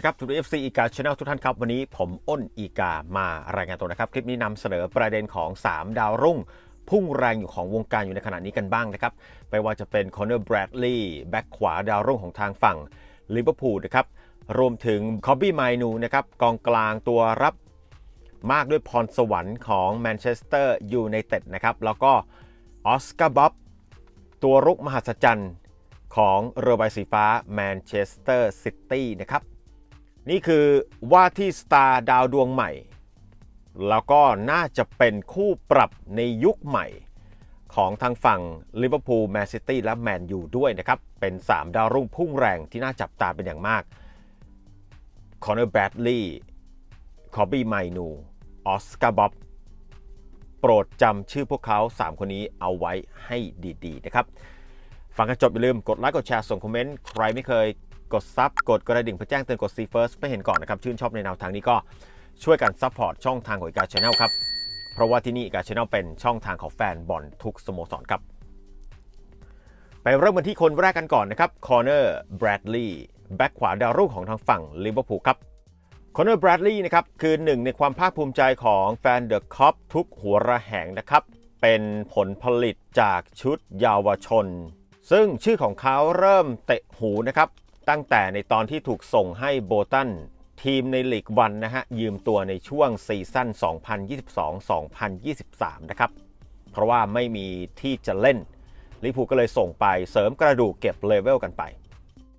วัสดีครับทุกเอฟซีอีกาชาแนลทุกท่านครับ วันนี้ผมอ้นอีกามารายงานตัวนะครับ คลิปนี้นำเสนอประเด็นของ 3 ดาวรุ่ง พุ่งแรงอยู่ของวงการอยู่ในขณะนี้กันบ้างนะครับไม่ว่าจะเป็นคอนเนอร์แบรดลีย์แบ็กขวาดาวรุ่งของทางฝั่งลิเวอร์พูลนะครับรวมถึงคอบบี้ไมนูนะครับกองกลางตัวรับมากด้วยพรสวรรค์ของแมนเชสเตอร์ยูไนเต็ดนะครับแล้วก็ออสการ์บ๊อบตัวรุกมหัศจรรย์ของเรือใบสีฟ้าแมนเชสเตอร์ซิตี้นะครับ นี่คือว่าที่สตาร์ดาวดวงใหม่ แล้วก็น่าจะเป็นคู่ปรับในยุคใหม่ ของทางฝั่งลิเวอร์พูลแมนซิตี้และแมนยูด้วยนะครับ เป็น 3 ดาวรุ่งพุ่งแรงที่น่าจับตาเป็นอย่างมากคอนเนอร์แบดลีย์คอบบี้ไมนูออสการ์บ๊อบโปรดจำชื่อพวกเขา 3 คนนี้เอาไว้ให้ดี ๆ นะครับ ฟังกันจบอย่าลืมกดไลค์กดแชร์ส่งคอมเมนต์ ใครไม่เคย กดซับกดกระดิ่งเพื่อแจ้งเตือนกด See First ไม่เห็นก่อนนะครับ ชื่นชอบในแนวทางนี้ก็ช่วยกันซัพพอร์ตช่องทางของอีกาชาแนลครับ เพราะว่าที่นี่อีกาชาแนลเป็นช่องทางของแฟนบอลทุกสโมสรครับ ไปเริ่มกันที่คนแรกกันก่อนนะครับคอร์เนอร์แบรดลีย์แบ็กขวาดาวรุ่งของทางฝั่งลิเวอร์พูลครับคอเนอร์แบรดลีย์นะครับคือหนึ่งในความภาคภูมิใจของแฟนเดอะคอปทุกหัวระแหงนะครับเป็นผลผลิตจากชุดเยาวชน ซึ่งชื่อของเขาเริ่มเตะหูนะครับ ตั้งแต่ในตอนที่ถูกส่งให้โบตันทีมในลีกวันนะฮะ ยืมตัวในช่วงซีซั่น 2022-2023 นะครับ เพราะว่าไม่มีที่จะเล่นลิเวอร์พูก็เลยส่งไปเสริมกระดูกเก็บเลเวลกันไป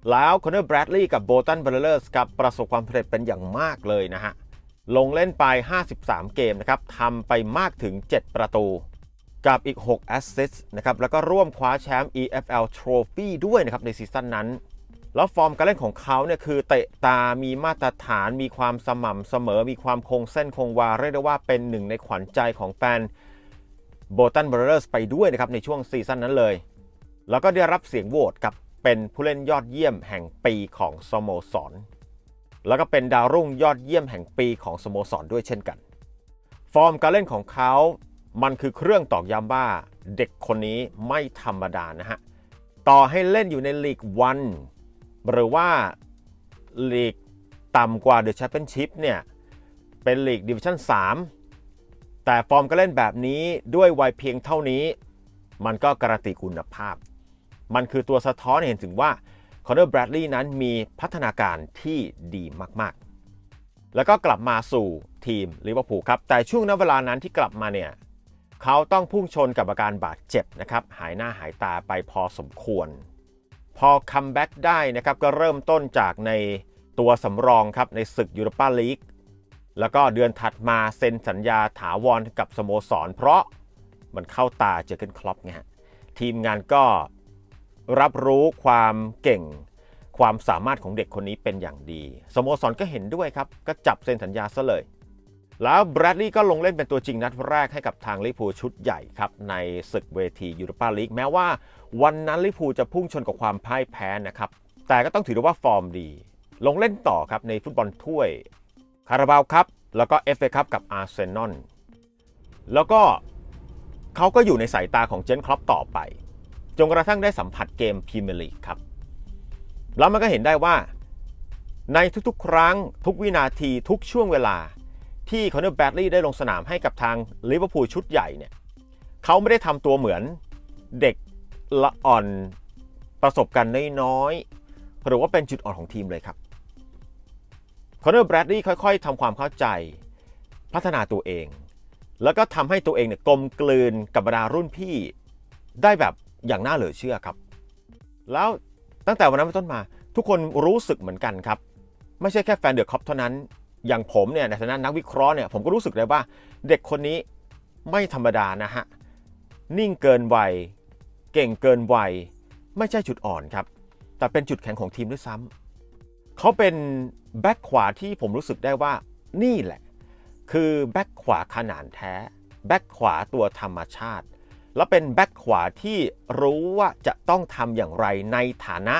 แล้วคอนเนอร์แบรดลีย์กับโบตันเบลเลอร์สกับประสบความสำเร็จเป็นอย่างมากเลยนะฮะ ลงเล่นไป 53 เกมนะครับทำไปมากถึง 7 ประตู กับอีก 6 แอสซิสต์นะครับ แล้วก็ร่วมคว้าแชมป์ EFL Trophy ด้วยนะครับในซีซั่นนั้น แล้วฟอร์มการเล่นของเขาเนี่ยคือเตะตามีมาตรฐาน มีความสม่ำเสมอ มีความคงเส้นคงวา เรียกได้ว่าเป็นหนึ่งในขวัญใจของแฟนโบตันเบลเลอร์สไปด้วยนะครับในช่วงซีซั่นนั้นเลย แล้วก็ได้รับเสียงโหวตกับเป็นผู้เล่นยอดเยี่ยมแห่งปีของสโมสร แล้วก็เป็นดาวรุ่งยอดเยี่ยมแห่งปีของสโมสรด้วยเช่นกัน ฟอร์มการเล่นของเขา มันคือเครื่องตอกย้ำว่าเด็กคนนี้ไม่ธรรมดานะฮะ ต่อให้เล่นอยู่ในลีกวัน หรือว่าลีกต่ำกว่าเดอะแชมเปี้ยนชิพเนี่ย เป็นลีกดิวิชั่น 3 แต่ฟอร์มการเล่นแบบนี้ด้วยวัยเพียงเท่านี้ มันก็การันตีคุณภาพ มันคือตัวสะท้อนเห็นถึงว่าคอนเนอร์แบรดลีย์นั้นมีพัฒนาการที่ดีมากๆ แล้วก็กลับมาสู่ทีมลิเวอร์พูลครับ แต่ช่วงนั้นเวลานั้นที่กลับมาเนี่ย เขาต้องพุ่งชนกับอาการบาดเจ็บนะครับ หายหน้าหายตาไปพอสมควร พอคัมแบ็กได้นะครับก็เริ่มต้นจากในตัวสำรองครับในศึกยูโรปาลีกแล้วก็เดือนถัดมาเซ็นสัญญาถาวรกับสโมสร เพราะมันเข้าตาเจอเกนคลอปไงฮะทีมงานก็รับรู้ความเก่งความสามารถของเด็กคนนี้เป็นอย่างดี สโมสรก็เห็นด้วยครับ ก็จับเซ็นสัญญาซะเลย แล้วแบรดลีย์ก็ลงเล่นเป็นตัวจริงนัดแรกให้กับทางลิเวอร์พูลชุดใหญ่ครับ ในศึกเวทียูโรปาลีกแม้ว่าวันนั้นลิเวอร์พูลจะพุ่งชนกับความพ่ายแพ้นะครับ แต่ก็ต้องถือว่าฟอร์มดี ลงเล่นต่อครับในฟุตบอลถ้วยคาราบาวครับ แล้วก็ FA ครับกับอาร์เซนอลแล้วก็เขาก็อยู่ในสายตาของเจนครอปต่อไป จนกระทั่งได้สัมผัสเกมพรีเมียร์ลีกครับ แล้วมันก็เห็นได้ว่า ในทุกๆ ครั้งทุกวินาทีทุกช่วงเวลา ที่คอนเนอร์แบดลีย์ได้ลงสนามให้กับทางลิเวอร์พูลชุดใหญ่เนี่ยเขาไม่ได้ทำตัวเหมือนเด็กละอ่อนประสบการณ์น้อยๆหรือว่าเป็นจุดอ่อนของทีมเลยครับคอนเนอร์แบดลีย์ค่อยๆทำความเข้าใจพัฒนาตัวเอง แล้วก็ทำให้ตัวเองเนี่ยกลมกลืนกับบรรดารุ่นพี่ได้แบบอย่างน่าเหลือเชื่อครับ แล้วตั้งแต่วันนั้นเป็นต้นมา ทุกคนรู้สึกเหมือนกันครับ ไม่ใช่แค่แฟนเดอะคอปเท่านั้น อย่างผมเนี่ยในฐานะนักวิเคราะห์เนี่ยผมก็รู้สึกเลยว่าเด็กคนนี้ไม่ธรรมดานะฮะ นิ่งเกินวัย เก่งเกินวัย ไม่ใช่จุดอ่อนครับ แต่เป็นจุดแข็งของทีมด้วยซ้ำเขาเป็นแบ็คขวาที่ผมรู้สึกได้ว่านี่แหละ คือแบ็คขวาขนานแท้ แบ็คขวาตัวธรรมชาติ แล้วเป็นแบ็คขวาที่รู้ว่าจะต้องทำอย่างไรในฐานะ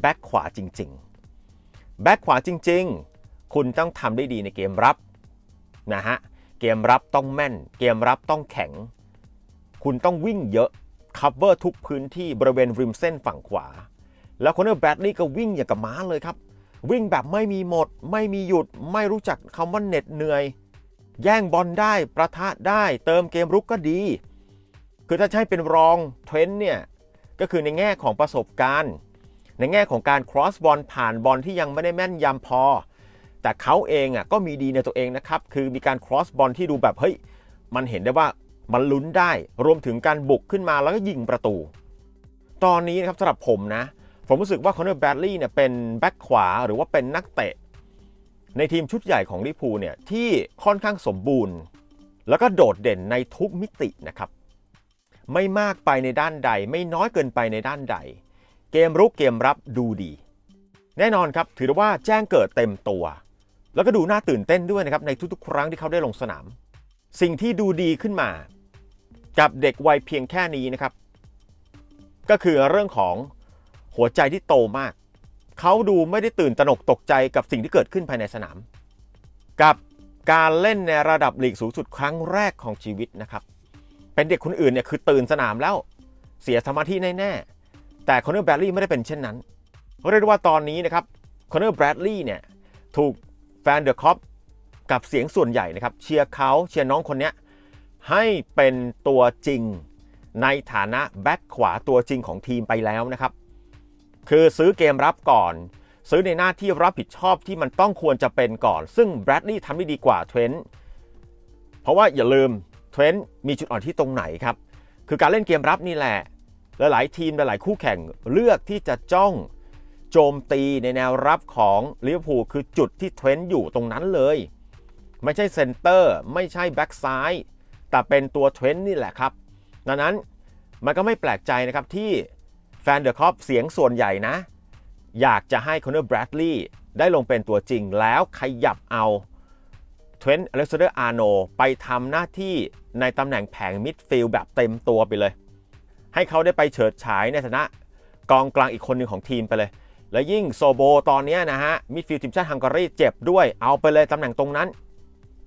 แบ็คขวาจริง ๆ แบ็คขวาจริง ๆ คุณต้องทำได้ดีในเกมรับนะฮะเกมรับต้องแม่น เกมรับต้องแข็ง คุณต้องวิ่งเยอะคัฟเวอร์ทุกพื้นที่บริเวณริมเส้นฝั่งขวา แล้วคอนเนอร์แบดลี่ก็วิ่งอย่างกับม้าเลยครับ วิ่งแบบไม่มีหมด ไม่มีหยุด ไม่รู้จักคำว่าเหน็ดเหนื่อย แย่งบอลได้ประทะได้ เติมเกมรุกก็ดี คือถ้าใช้เป็นรองเทรนด์เนี่ย ก็คือในแง่ของประสบการณ์ ในแง่ของการ cross บอลผ่านบอลที่ยังไม่ได้แม่นยำพอ แต่เขาเองอะก็มีดีในตัวเองนะครับ คือมีการ cross บอลที่ดูแบบเฮ้ย มันเห็นได้ว่ามันลุ้นได้ รวมถึงการบุกขึ้นมาแล้วก็ยิงประตู ตอนนี้นะครับสำหรับผมนะ ผมรู้สึกว่าคอนเนอร์แบดลีย์เนี่ยเป็นแบ็คขวาหรือว่าเป็นนักเตะ ในทีมชุดใหญ่ของลิพูเนี่ยที่ค่อนข้างสมบูรณ์ แล้วก็โดดเด่นในทุกมิตินะครับ ไม่มากไปในด้านใด ไม่น้อยเกินไปในด้านใด เกมรุกเกมรับดูดี แน่นอนครับถือว่าแจ้งเกิดเต็มตัว แล้วก็ดูน่าตื่นเต้นด้วยนะครับในทุกๆ ครั้งที่เขาได้ลงสนาม สิ่งที่ดูดีขึ้นมา กับเด็กวัยเพียงแค่นี้นะครับ ก็คือเรื่องของหัวใจที่โตมาก เขาดูไม่ได้ตื่นตระหนกตกใจกับสิ่งที่เกิดขึ้นภายในสนาม กับการเล่นในระดับลีกสูงสุดครั้งแรกของชีวิตนะครับ เป็นเด็กคนอื่นเนี่ยคือตื่นสนามแล้วเสียสมาธิแน่ๆแต่คอนเนอร์แบรดลีย์ไม่ได้เป็นเช่นนั้นเรียกได้ว่าตอนนี้นะครับคอนเนอร์แบรดลีย์เนี่ยถูก แฟนเดอะคอปกับเสียงส่วนใหญ่นะครับเชียร์เขาเชียร์น้องคนนี้ให้เป็นตัวจริงในฐานะแบ็คขวาตัวจริงของทีมไปแล้วนะครับ คือซื้อเกมรับก่อน ซื้อในหน้าที่รับผิดชอบที่มันต้องควรจะเป็นก่อน ซึ่งแบรดลีย์ทำได้ดีกว่าเทรนต์เพราะว่าอย่าลืมเทรนต์มีจุดอ่อนที่ตรงไหนครับ คือการเล่นเกมรับนี่แหละ หลายๆทีมหลายๆคู่แข่งเลือกที่จะจ้อง โจมตีในแนวรับของลิเวอร์พูลคือจุดที่เทรนต์อยู่ตรงนั้นเลย ไม่ใช่เซนเตอร์ไม่ใช่แบ็กซ้ายแต่เป็นตัวเทรนต์นี่แหละครับ ดังนั้นมันก็ไม่แปลกใจนะครับที่แฟนเดอะคอปเสียงส่วนใหญ่นะ อยากจะให้คอนเนอร์แบรดลีย์ได้ลงเป็นตัวจริงแล้วขยับเอาเทรนต์อเล็กซานเดอร์อาร์โนไปทำหน้าที่ในตำแหน่งแผงมิดฟิลด์แบบเต็มตัวไปเลย ให้เขาได้ไปเฉิดฉายในฐานะกองกลางอีกคนหนึ่งของทีมไปเลย และยิ่งโซโบตอนนี้นะฮะมิดฟิลด์ทีมชาติฮังการีเจ็บด้วยเอาไปเลยตำแหน่งตรงนั้น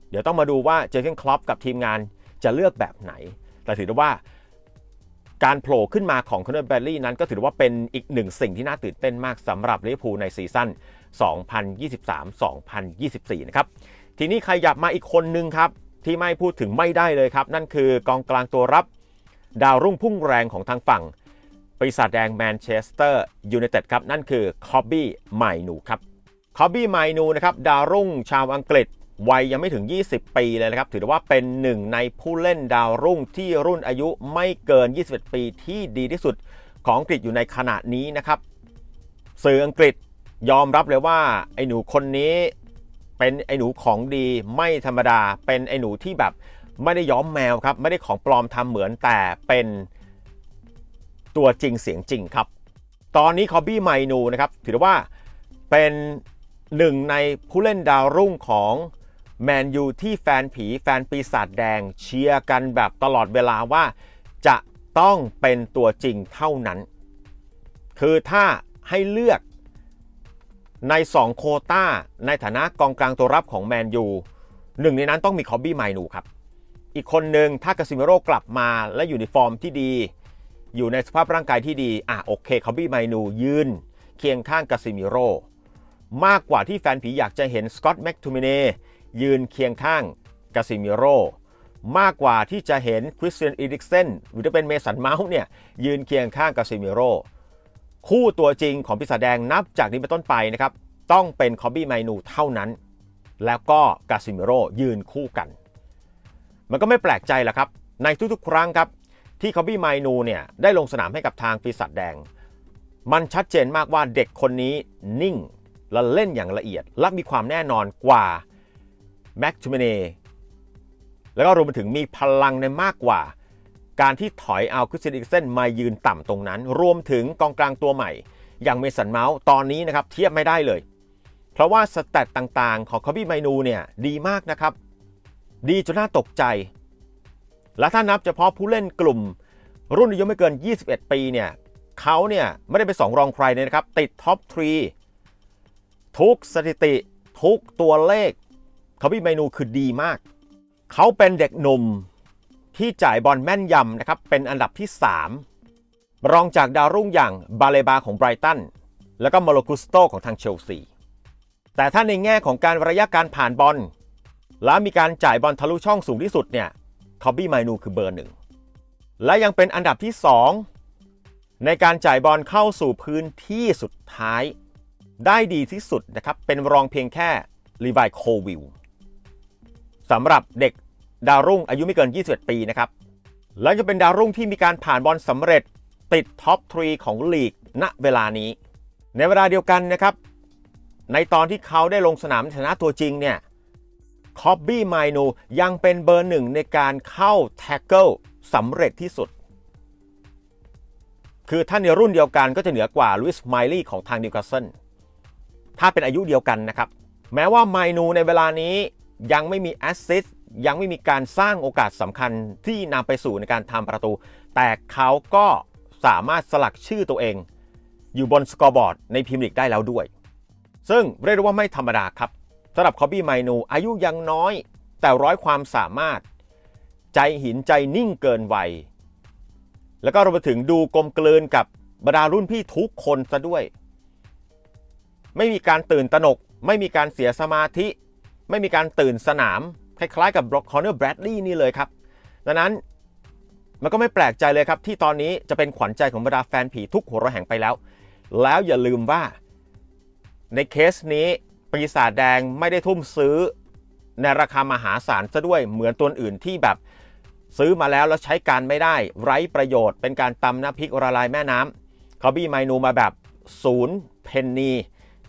เดี๋ยวต้องมาดูว่าเจอร์เกนคล็อปกับทีมงานจะเลือกแบบไหน แต่ถือว่าการโผล่ขึ้นมาของคอนเนอร์แบลลี่นั้นก็ถือว่าเป็นอีกหนึ่งสิ่งที่น่าตื่นเต้นมากสำหรับลิเวอร์พูลในซีซั่น 2023-2024 นะครับ ทีนี้ใครยับมาอีกคนนึงครับ ที่ไม่พูดถึงไม่ได้เลยครับ นั่นคือกองกลางตัวรับ ดาวรุ่งพุ่งแรงของทางฝั่ง ปีศาจแดงแมนเชสเตอร์ยูไนเต็ดครับ นั่นคือคอบบี้ไมนูครับคอบบี้ไมนูนะครับดาวรุ่งชาวอังกฤษวัยยังไม่ถึง 20 ปีเลยนะครับ ถือว่าเป็นหนึ่งในผู้เล่นดาวรุ่งที่รุ่นอายุไม่เกิน 21 ปีที่ดีที่สุดของอังกฤษอยู่ในขณะนี้นะครับ สื่ออังกฤษยอมรับเลยว่า ไอ้หนูคนนี้เป็นไอ้หนูของดีไม่ธรรมดา เป็นไอ้หนูที่แบบไม่ได้ย้อมแมวครับ ไม่ได้ของปลอมทำเหมือนแต่เป็น ตัวจริงเสียงจริงครับ ตอนนี้คอบบี้ไมนูนะครับถือว่าเป็นหนึ่งในผู้เล่นดาวรุ่งของแมนยูที่แฟนผีแฟนปีศาจแดงเชียร์กันแบบตลอดเวลาว่า จะต้องเป็นตัวจริงเท่านั้น คือถ้าให้เลือกใน 2 โคต้า ในฐานะกองกลางตัวรับของแมนยูหนึ่งในนั้นต้องมีคอบบี้ไมนูครับ อีกคนหนึ่งถ้ากาซิเมโร่กลับมาและอยู่ในฟอร์มที่ดี อยู่ในสภาพร่างกายที่ดี อะโอเคคอบบี้ไมนูยืน เคียงข้างกาซิเมโร่มากกว่าที่แฟนผีอยากจะเห็นสกอตต์แม็กทูมิเนยืนเคียงข้างกาซิเมโร่มากกว่าที่จะเห็นคริสเตียนอีริกเซนหรือจะเป็นเมสันเมาส์เนี่ยยืนเคียงข้างกาซิเมโร่คู่ตัวจริงของปีศาแดงนับจากนี้เป็นต้นไปนะครับ ต้องเป็นคอบบี้ไมนูเท่านั้น แล้วก็กาซิเมโร่ยืนคู่กัน มันก็ไม่แปลกใจละครับ ในทุกๆ ครั้งครับ ที่คอบบี้ไมนูเนี่ยได้ลงสนามให้กับทางปีศาจแดง มันชัดเจนมากว่าเด็กคนนี้นิ่ง และเล่นอย่างละเอียด และมีความแน่นอนกว่าแม็กทูเมเนแล้วก็รวมไปถึงมีพลังในมากกว่า การที่ถอยเอาคริสเตียนอีกเซนมายืนต่ำตรงนั้น รวมถึงกองกลางตัวใหม่ อย่างเมสันเมาส์ตอนนี้นะครับเทียบไม่ได้เลย เพราะว่าสแตตต่างๆ ของคอบี้ไมนูเนี่ยดีมากนะครับ ดีจนน่าตกใจ และถ้านับเฉพาะผู้เล่นกลุ่ม รุ่นอายุไม่เกิน 21 ปีเนี่ยเขาเนี่ยไม่ได้ไปสองรองใครเลยนะครับ ติดท็อปทรีทุกสถิติ ทุกตัวเลขคาบี้ไมนูคือดีมาก เขาเป็นเด็กหนุ่มที่จ่ายบอลแม่นยำนะครับ เป็นอันดับที่ 3 รองจากดาวรุ่งอย่างบาเลบาของไบรตันแล้วก็มาโลกุสโตของทางเชลซี แต่ถ้าในแง่ของการระยะการผ่านบอล แล้วมีการจ่ายบอลทะลุช่องสูงที่สุดเนี่ย คอบบี้ไมนูคือเบอร์หนึ่งและยังเป็นอันดับที่ 2 ในการจ่ายบอลเข้าสู่พื้นที่สุดท้ายได้ดีที่สุดนะครับ เป็นรองเพียงแค่ลีวายโควิลสำหรับเด็กดาวรุ่งอายุไม่เกิน 21 ปีนะครับ และจะเป็นดาวรุ่งที่มีการผ่านบอลสำเร็จติดท็อปทรีของลีกณเวลานี้ ในเวลาเดียวกันนะครับ ในตอนที่เขาได้ลงสนามในฐานะตัวจริงเนี่ย คอบบี้ไมโนยังเป็นเบอร์หนึ่งในการเข้าแท็กเกิลสำเร็จที่สุด คือถ้านในรุ่นเดียวกันก็จะเหนือกว่าลุยส์ไมลี่ของทางนิวคาสเซิลถ้าเป็นอายุเดียวกันนะครับ แม้ว่าไมนูในเวลานี้ยังไม่มีแอสซิสต์ยังไม่มีการสร้างโอกาสสำคัญที่นำไปสู่ในการทำประตู แต่เขาก็สามารถสลักชื่อตัวเอง อยู่บนสกอร์บอร์ดในพรีเมียร์ลีกได้แล้วด้วย ซึ่งเรียกได้ว่าไม่ธรรมดาครับ สำหรับคอบบี้ไมนูอายุยังน้อย แต่ร้อยความสามารถ ใจหินใจนิ่งเกินวัย แล้วก็รวมไปถึงดูกลมกลืนกับบรรดารุ่นพี่ทุกคนซะด้วย ไม่มีการตื่นตระหนก ไม่มีการเสียสมาธิ ไม่มีการตื่นสนาม คล้ายๆกับบล็อกคอนเนอร์แบรดลีย์นี่เลยครับ ดังนั้นมันก็ไม่แปลกใจเลยครับ ที่ตอนนี้จะเป็นขวัญใจของบรรดาแฟนผีทุกหัวเราะแห่งไปแล้ว แล้วอย่าลืมว่าในเคสนี้ ปีศาจแดงไม่ได้ทุ่มซื้อในราคามหาศาลซะด้วยเหมือนตัวอื่นที่แบบซื้อมาแล้วแล้วใช้การไม่ได้ ไร้ประโยชน์เป็นการตำน้ำพริกละลายแม่น้ำเคาบี้ไมนูมาแบบศูนย์เพนนี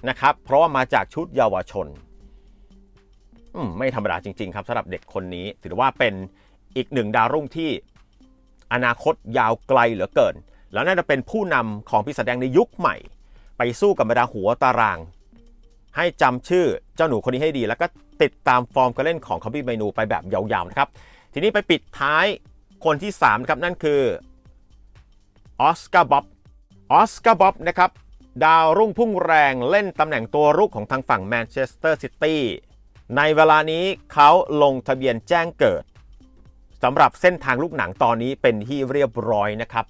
นะครับ เพราะว่ามาจากชุดเยาวชนมไม่ธรรมดาจริง ๆ ครับสำหรับเด็กคนนี้ ถือว่าเป็นอีกหนึ่งดาวรุ่งที่อนาคตยาวไกลเหลือเกิน แล้วน่าจะเป็นผู้นำของปีศาจแดงในยุคใหม่ ไปสู้กับบรรดาหัวตาราง ให้จำชื่อเจ้าหนูคนนี้ให้ดี แล้วก็ติดตามฟอร์มการเล่นของคาบี้ไมนูไปแบบยาวๆนะครับทีนี้ไปปิดท้ายคนที่3ครับนั่นคือออสการ์บ๊อบออสการ์บ๊อบนะครับดาวรุ่งพุ่งแรงเล่นตำแหน่งตัวรุกของทางฝั่งแมนเชสเตอร์ซิตี้ในเวลานี้เขาลงทะเบียนแจ้งเกิดสำหรับเส้นทางลูกหนังตอนนี้เป็นที่เรียบร้อยนะครับ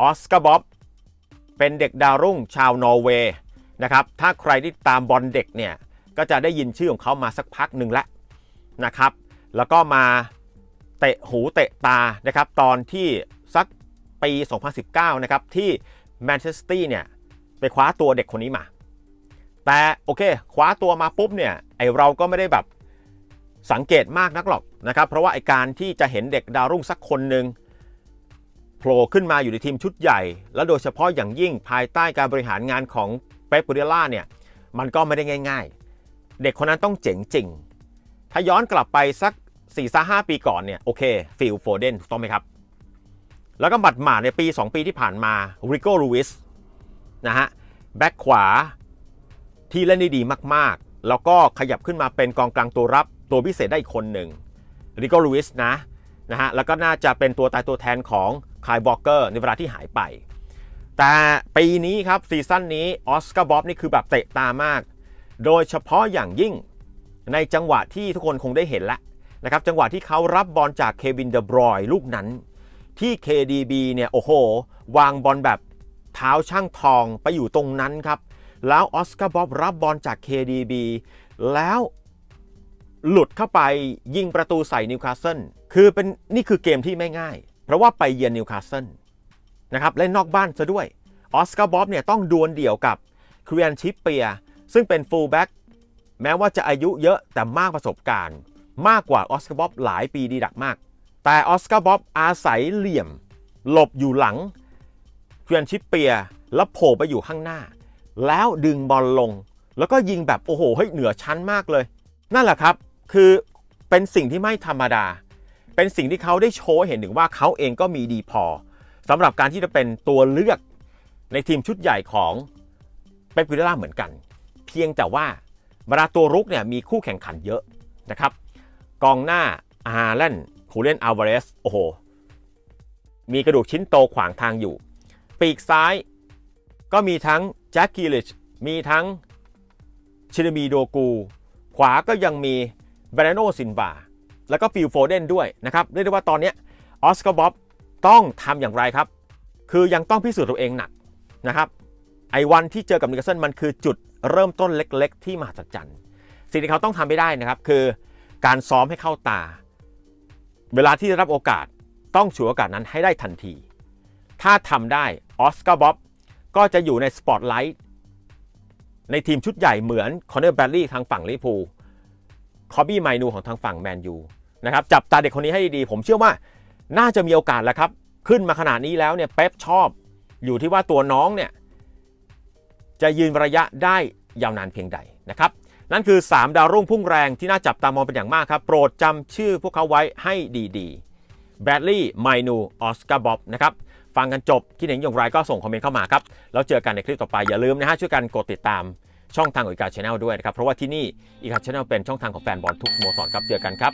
ออสการ์บ๊อบเป็นเด็กดาวรุ่งชาวนอร์เวย์ นะครับ ถ้าใครที่ตามบอลเด็กเนี่ย ก็จะได้ยินชื่อของเขามาสักพักหนึ่งแล้วนะครับ แล้วก็มาเตะหูเตะตานะครับ ตอนที่สักปี 2019 นะครับ ที่แมนเชสเตอร์เนี่ย ไปคว้าตัวเด็กคนนี้มา แต่โอเค คว้าตัวมาปุ๊บเนี่ย ไอเราก็ไม่ได้แบบสังเกตมากนักหรอกนะครับ เพราะว่าไอการที่จะเห็นเด็กดาวรุ่งสักคนหนึ่งโผล่ขึ้นมาอยู่ในทีมชุดใหญ่ และโดยเฉพาะอย่างยิ่งภายใต้การบริหารงานของ ป๊ปปูเดล่าเนี่ยมันก็ไม่ได้ง่าย ๆ เด็กคนนั้นต้องเจ๋งจริง ถ้าย้อนกลับไปสัก4ี่ห้าปีก่อนเนี่ยโอเคฟิลโฟเดนต้องไหมครับ แล้วก็บัดหมาในปี 2 ปีที่ผ่านมาริโกลูวิสนะฮะแบ็คขวาที่เล่นได้ดีมากๆ แล้วก็ขยับขึ้นมาเป็นกองกลางตัวรับตัวพิเศษได้อีกคนหนึ่งริโกลูวิสนะนะฮะแล้วก็น่าจะเป็นตัวตายตัวแทนของคายบอกเกอร์ในเวลาที่หายไป แต่ปีนี้ครับซีซั่นนี้ออสการ์บ๊อบนี่คือแบบเตะตามาก โดยเฉพาะอย่างยิ่งในจังหวะที่ทุกคนคงได้เห็นแล้วนะครับจังหวะที่เขารับบอลจากเควินเดบรอยลูกนั้น ที่ KDB เนี่ยโอ้โห วางบอลแบบเท้าช่างทองไปอยู่ตรงนั้นครับ แล้วออสการ์บ๊อบรับบอลจาก KDB แล้วหลุดเข้าไปยิงประตูใส่นิวคาสเซิลคือเป็นนี่คือเกมที่ไม่ง่าย เพราะว่าไปเยือนนิวคาสเซิล นะครับเล่นนอกบ้านซะด้วยออสการ์บ๊อบเนี่ยต้องดวลเดี่ยวกับครียนชิปเปียซึ่งเป็นฟูลแบ็กแม้ว่าจะอายุเยอะแต่มากประสบการณ์ มากกว่าออสการ์บ๊อบหลายปีดีดักมาก แต่ออสการ์บ๊อบอาศัยเหลี่ยม หลบอยู่หลังเคียนชิปเปียแล้วโผล่ไปอยู่ข้างหน้า แล้วดึงบอลลง แล้วก็ยิงแบบโอ้โหเฮ้ยเหนือชั้นมากเลย นั่นแหละครับคือเป็นสิ่งที่ไม่ธรรมดา เป็นสิ่งที่เขาได้โชว์เห็นถึงว่าเขาเองก็มีดีพอ สำหรับการที่จะเป็นตัวเลือกในทีมชุดใหญ่ของเป๊ปกูเดล่าเหมือนกัน เพียงแต่ว่าบรรดาตัวรุกเนี่ยมีคู่แข่งขันเยอะนะครับ กองหน้าอาร์เลนคูเลนอัลวาเรสโอ้โห มีกระดูกชิ้นโตขวางทางอยู่ ปีกซ้ายก็มีทั้งแจ็คกิลิชมีทั้งชินมีโดกู ขวาก็ยังมีเบรโนซินบาแล้วก็ฟิลโฟเดนด้วยนะครับ เรียกได้ว่าตอนนี้ออสการ์บ๊อบ ต้องทำอย่างไรครับ คือยังต้องพิสูจน์ตัวเองหนักนะครับ ไอ้วันที่เจอกับนิวคาสเซิลมันคือจุดเริ่มต้นเล็ก ๆ ที่มหัศจรรย์สิ่งที่เขาต้องทำให้ได้นะครับ คือการซ้อมให้เข้าตา เวลาที่ได้รับโอกาสต้องฉวยโอกาสนั้นให้ได้ทันที ถ้าทำได้ออสการ์บ๊อบก็จะอยู่ในสปอตไลท์ในทีมชุดใหญ่เหมือนคอนเนอร์แบดลี่ทางฝั่งลิเพูคอบบี้ไมนูของทางฝั่งแมนยูนะครับจับตาเด็กคนนี้ให้ดีๆผมเชื่อว่า น่าจะมีโอกาสแล้วครับ ขึ้นมาขนาดนี้แล้วเนี่ยเป๊ปชอบ อยู่ที่ว่าตัวน้องเนี่ยจะยืนระยะได้ยาวนานเพียงใดนะครับ นั่นคือ 3 ดาวรุ่งพุ่งแรงที่น่าจับตามองเป็นอย่างมากครับ โปรดจำชื่อพวกเขาไว้ให้ดีๆแบดลี่ ไมนู ออสการ์บ๊อบนะครับ ฟังกันจบคิดเห็นอย่างไรก็ส่งคอมเมนต์เข้ามาครับ แล้วเจอกันในคลิปต่อไปอย่าลืมนะฮะช่วยกันกดติดตามช่องทางของอีกาชาแนลด้วยนะครับ เพราะว่าที่นี่อีกาชาแนลเป็นช่องทางของแฟนบอลทุกสโมสรครับเจอกันครับ